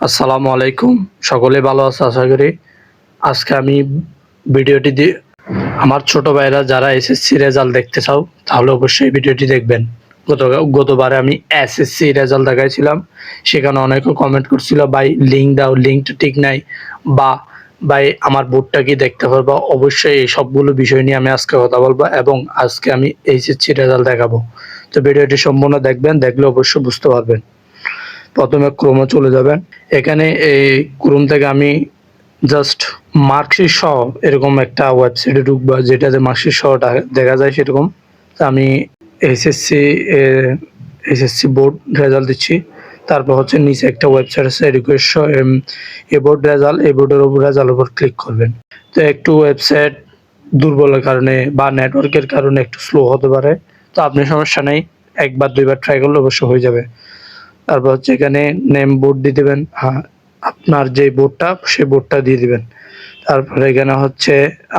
আসসালামু আলাইকুম। সকলে ভালো আছে, আশা করি। আজকে আমি ভিডিওটি দিয়ে আমার ছোট ভাইরা যারা এসএসসি রেজাল্ট দেখতে চাও, তাহলে অবশ্যই ভিডিওটি দেখবেন। গত গতবারে আমি এসএসসি রেজাল্ট দেখাইছিলাম। সেখানে অনেকে কমেন্ট করছিল, ভাই লিঙ্ক দাও লিঙ্কটা ঠিক নাই। বা, ভাই, আমার বোর্ডটা কি দেখতে পারব? অবশ্যই এই সবগুলো বিষয় নিয়ে আমি আজকে কথা বলব এবং আজকে আমি এইচএসসি রেজাল্ট দেখাবো। তো ভিডিওটি সম্পূর্ণ দেখবেন, দেখলে অবশ্যই বুঝতে পারবেন। প্রথমে ক্রোমে চলে যাবেন এখানে এই ক্রোম থেকে আমি জাস্ট মার্কশিট সহ এরকম একটা ওয়েবসাইটে ঢুকবো, যেটাতে মার্কশিট সহ দেখা যায় সেরকম। আমি এসএসসি এসএসসি বোর্ড রেজাল্ট দিচ্ছি। তারপর হচ্ছে নিচে একটা ওয়েবসাইট আছে রিকোয়েস্ট এ বোর্ড রেজাল্ট এই বোর্ডের উপর রেজাল্ট উপর ক্লিক করবেন। তো একটু ওয়েবসাইট দুর্বলের কারণে বা নেটওয়ার্কের কারণে একটু স্লো হতে পারে। তো আপনি সমস্যা নেই, একবার দুইবার ট্রাই করলে অবশ্য হয়ে যাবে। তারপর হচ্ছে এখানে নেম বোর্ড দিয়ে দেবেন। আপনার যে বোর্ডটা সেই বোর্ডটা দিয়ে দিবেন। তারপরে এখানে হচ্ছে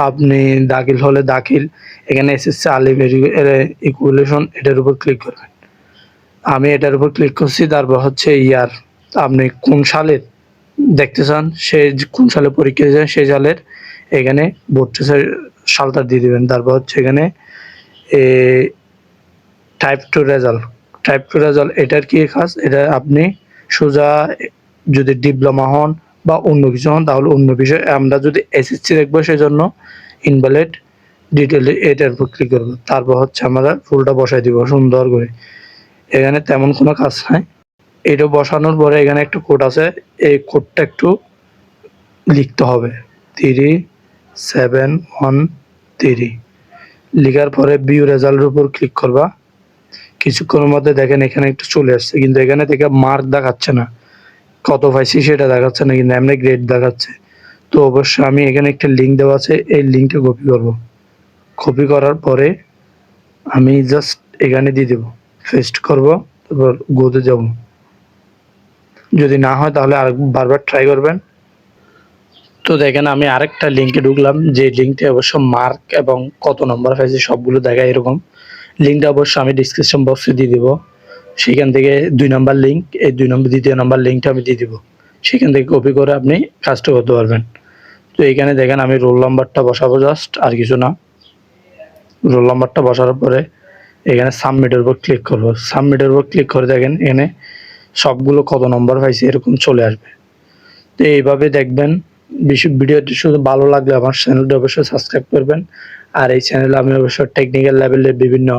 আপনি দাখিল হলে দাখিল, এখানে এসএসসি আলিম ইকুয়েশন এটার উপর ক্লিক করবেন। আমি এটার উপর ক্লিক করছি, তারপর হচ্ছে ইয়ার আপনি কোন সালের দেখতে চান, সে কোন সালে পরীক্ষা দিয়েছেন সেই সালের এখানে বোর্ডটা সালটা দিয়ে দেবেন। তারপর হচ্ছে এখানে, A type two result type two result এটার কি কাজ? এটা আপনি সোজা যদি ডিপ্লোমা হন বা অন্য কিছু হন, তাহলে অন্য বিষয় আমরা যদি এসএসসি দেখব সেই জন্য ইনভ্যালিড ডিটেল এটার উপর ক্লিক করব। তারপর হচ্ছে আমরা ফুলটা বসাই দিব, সুন্দর করে। এখানে তেমন কোনো কাজ নাই। এটা বসানোর পরে এখানে একটা কোড আছে, এই কোডটা একটু লিখতে হবে। থ্রি সেভেন ওয়ান থ্রি লিখার পরে বিউ রেজাল্টের উপর ক্লিক করবা। কিছুক্ষণের মধ্যে দেখেন এখানে একটু চলে আসছে, কিন্তু এখানে থেকে মার্ক দেখাচ্ছে না। কত পাইছি সেটা দেখাচ্ছে না, কিন্তু এমনি গ্রেড দেখাচ্ছে। তো অবশ্যই আমি এখানে একটা লিঙ্ক দেওয়া আছে, এই লিঙ্কটা কপি করব। কপি করার পরে আমি জাস্ট এখানে দিয়ে দেবো। পেস্ট করব, তারপর গোতে যাব। যদি না হয় তাহলে আর বারবার ট্রাই করবেন। তো দেখেন আমি আরেকটা লিঙ্কে ঢুকলাম, যে লিঙ্কটি অবশ্য মার্ক এবং কত নম্বর পাইছে সবগুলো দেখায় এরকম। লিঙ্কটা অবশ্য আমি ডিসক্রিপশন বক্সে দিয়ে দিব। সেখান থেকে দুই নম্বর লিঙ্ক এই দুই নম্বর, দ্বিতীয় নম্বর লিঙ্কটা আমি দিয়ে দিব। সেখান থেকে কপি করে আপনি কাজটা করতে পারবেন। তো এখানে দেখেন আমি রোল নাম্বারটা বসাবো জাস্ট আর কিছু না। রোল নাম্বারটা বসার পরে এখানে সাবমিটের উপর ক্লিক করব। সাবমিটের উপর ক্লিক করে দেখেন এখানে সবগুলো কত নম্বর পাইছে এরকম চলে আসবে। তো এইভাবে দেখবেন। ভিডিওটি শুধু ভালো লাগলে আমার চ্যানেলটা অবশ্যই সাবস্ক্রাইব করবেন। আর এই চ্যানেলে আমি অবশ্য টেকনিক্যাল লেভেলের বিভিন্ন